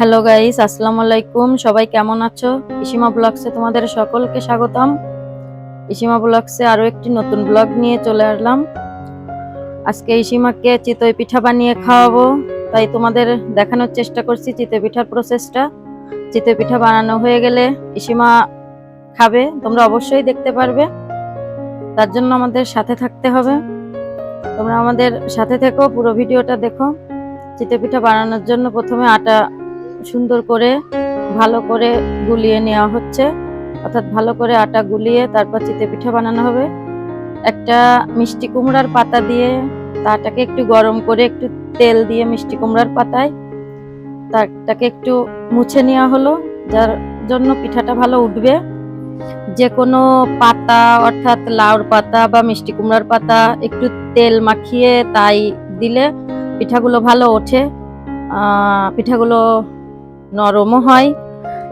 Hello guys আসসালামু আলাইকুম সবাই কেমন আছো? ইসিমা ব্লগসে তোমাদের সকলকে স্বাগতম। ইসিমা ব্লগসে আরও একটি নতুন ব্লগ নিয়ে চলে আসলাম। আজকে ইসিমাকে চিতই পিঠা বানিয়ে খাওয়াবো। তাই তোমাদের দেখানোর চেষ্টা করছি চিতই পিঠার প্রসেসটা চিতই পিঠা বানানো হয়ে গেলে ইসিমা খাবে। তোমরা অবশ্যই দেখতে পারবে। তার জন্য আমাদের সাথে থাকতে হবে। তোমরা আমাদের সাথে থেকো, পুরো ভিডিওটা দেখো। চিতই পিঠা বানানোর জন্য প্রথমে আটা সুন্দর করে, ভালো করে গুলিয়ে নেওয়া হচ্ছে। অর্থাৎ ভালো করে আটা গুলিয়ে তারপর চিতে পিঠা বানানো হবে। একটা মিষ্টি কুমড়ার পাতা দিয়ে তাটাকে একটু গরম করে একটু তেল দিয়ে মিষ্টি কুমড়ার পাতায় তারটাকে একটু মুছে নেওয়া হলো। যার জন্য পিঠাটা ভালো উঠবে। যে কোনো পাতা, অর্থাৎ লাউর পাতা বা মিষ্টি কুমড়ার পাতা একটু তেল মাখিয়ে তাই দিলে পিঠাগুলো ভালো ওঠে। পিঠাগুলো নরমও হয়।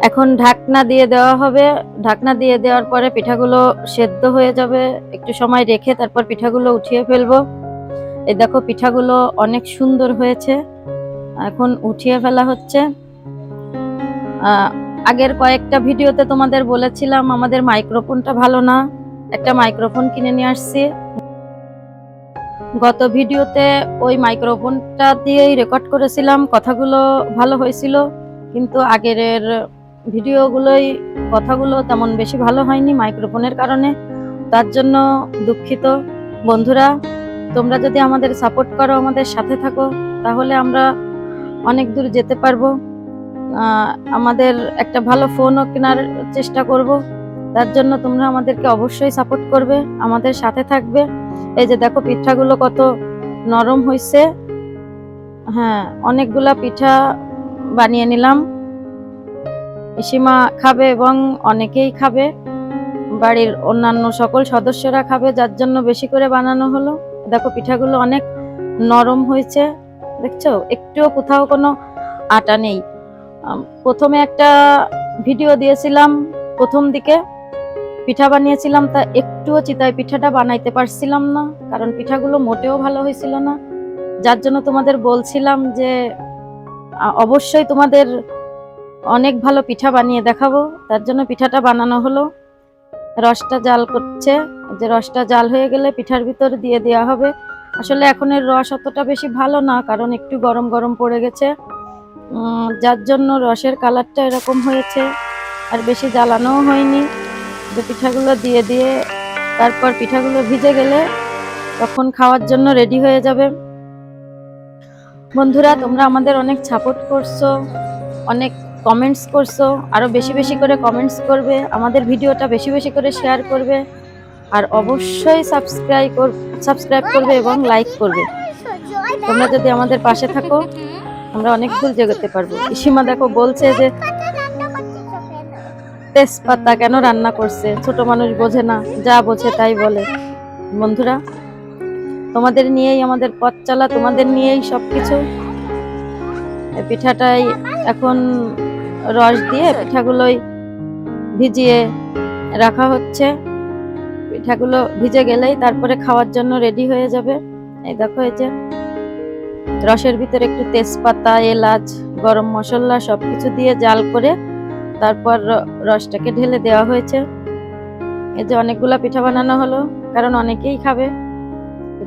এখন ঢাকনা দিয়ে দেওয়া হবে। ঢাকনা দিয়ে দেওয়ার পরে পিঠাগুলো সেদ্ধ হয়ে যাবে। একটু সময় রেখে তারপর পিঠাগুলো উঠিয়ে ফেলব। এই দেখো পিঠাগুলো অনেক সুন্দর হয়েছে। এখন উঠিয়ে ফেলা হচ্ছে। আগের কয়েকটা ভিডিওতে তোমাদের বলেছিলাম আমাদের মাইক্রোফোনটা ভালো না। একটা মাইক্রোফোন কিনে নিয়ে আসছি। গত ভিডিওতে ওই মাইক্রোফোনটা দিয়েই রেকর্ড করেছিলাম। কথাগুলো ভালো হয়েছিল। কিন্তু আগের ভিডিওগুলোই, কথাগুলো তেমন বেশি ভালো হয়নি মাইক্রোফোনের কারণে। তার জন্য দুঃখিত। বন্ধুরা, তোমরা যদি আমাদের সাপোর্ট করো, আমাদের সাথে থাকো, তাহলে আমরা অনেক দূর যেতে পারব। আমাদের একটা ভালো ফোনও কেনার চেষ্টা করব। তার জন্য তোমরা আমাদেরকে অবশ্যই সাপোর্ট করবে, আমাদের সাথে থাকবে। এই যে দেখো পিঠাগুলো কত নরম হয়েছে হ্যাঁ অনেকগুলা পিঠা বানিয়ে নিলাম। সীমা খাবে এবং অনেকেই খাবে। বাড়ির অন্যান্য সকল সদস্যরা খাবে, যার জন্য বেশি করে বানানো হলো। দেখো পিঠাগুলো অনেক নরম হয়েছে, দেখছ? একটুও কোথাও কোনো আটা নেই। প্রথমে একটা ভিডিও দিয়েছিলাম প্রথম দিকে। পিঠা বানিয়েছিলাম, তা একটুও চিতাই পিঠাটা বানাইতে পারছিলাম না, কারণ পিঠাগুলো মোটেও ভালো হয়েছিল না। যার জন্য তোমাদের বলছিলাম যে অবশ্যই তোমাদের অনেক ভালো পিঠা বানিয়ে দেখাবো। তার জন্য পিঠাটা বানানো হলো। রসটা জাল করছে। যে রসটা জাল হয়ে গেলে পিঠার ভিতর দিয়ে দেওয়া হবে। আসলে এখন এর রস অতটা বেশি ভালো না, কারণ একটু গরম গরম পড়ে গেছে। যার জন্য রসের কালারটা এরকম হয়েছে। আর বেশি জ্বালানোও হয়নি। যে পিঠাগুলো দিয়ে দিয়ে তারপর পিঠাগুলো ভিজে গেলে তখন খাওয়ার জন্য রেডি হয়ে যাবে। বন্ধুরা, তোমরা আমাদের অনেক সাপোর্ট করছ, অনেক কমেন্টস করছ, আরও বেশি বেশি করে কমেন্টস করবে, আমাদের ভিডিওটা বেশি বেশি করে শেয়ার করবে, আর অবশ্যই সাবস্ক্রাইব কর সাবস্ক্রাইব করবে এবং লাইক করবে। তোমরা যদি আমাদের পাশে থাকো, আমরা অনেক দূর যেতে পারব। ইসীমা দেখো বলছে যে, তেজপাতা কেন রান্না করছে? ছোট মানুষ বোঝে না, যা বোঝে তাই বলে। বন্ধুরা তোমাদের নিয়েই, আমাদের পথ চলা তোমাদের নিয়েই সবকিছু। এই পিঠাটাই এখন রস দিয়ে পিঠাগুলোই ভিজিয়ে রাখা হচ্ছে। পিঠাগুলো ভিজে গেলেই তারপরে খাওয়ার জন্য রেডি হয়ে যাবে। এই দেখো এই যে, রসের ভিতরে একটু তেজপাতা, এলাচ, গরম মশলা সবকিছু দিয়ে জাল করে তারপর রসটাকে ঢেলে দেওয়া হয়েছে। এই যে অনেকগুলা পিঠা বানানো হলো, কারণ অনেকেই খাবে।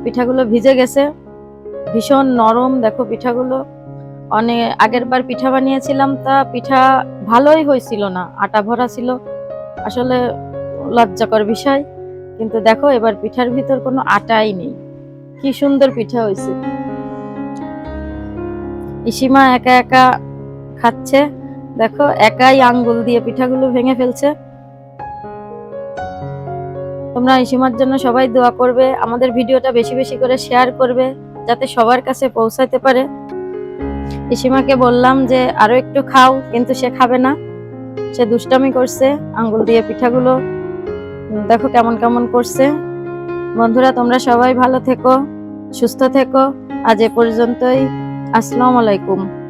পিঠাগুলো ভিজে গেছে। ভীষণ নরম, দেখো পিঠাগুলো। অনেক আগের বার পিঠা বানিয়েছিলাম, তা পিঠা ভালোই হয়েছিল না, আটা ভরা ছিল। আসলে লজ্জাকর বিষয়, কিন্তু দেখো এবার পিঠার ভিতর কোনো আটাই নেই। কি সুন্দর পিঠা হয়েছে। ইসিমা একা একা খাচ্ছে। দেখো একাই আঙ্গুল দিয়ে পিঠাগুলো ভেঙে ফেলছে। তোমরা ইসিমার জন্য সবাই দোয়া করবে, আমাদের ভিডিওটা বেশি বেশি করে শেয়ার করবে, যাতে সবার কাছে পৌঁছাতে পারে। ইসিমাকে বললাম যে, আরও একটু খাও। কিন্তু সে খাবে না। সে দুষ্টামি করছে, আঙ্গুল দিয়ে পিঠাগুলো দেখো কেমন কেমন করছে। বন্ধুরা, তোমরা সবাই ভালো থেকো, সুস্থ থেকো। আজ এ পর্যন্তই। আসসালামু আলাইকুম।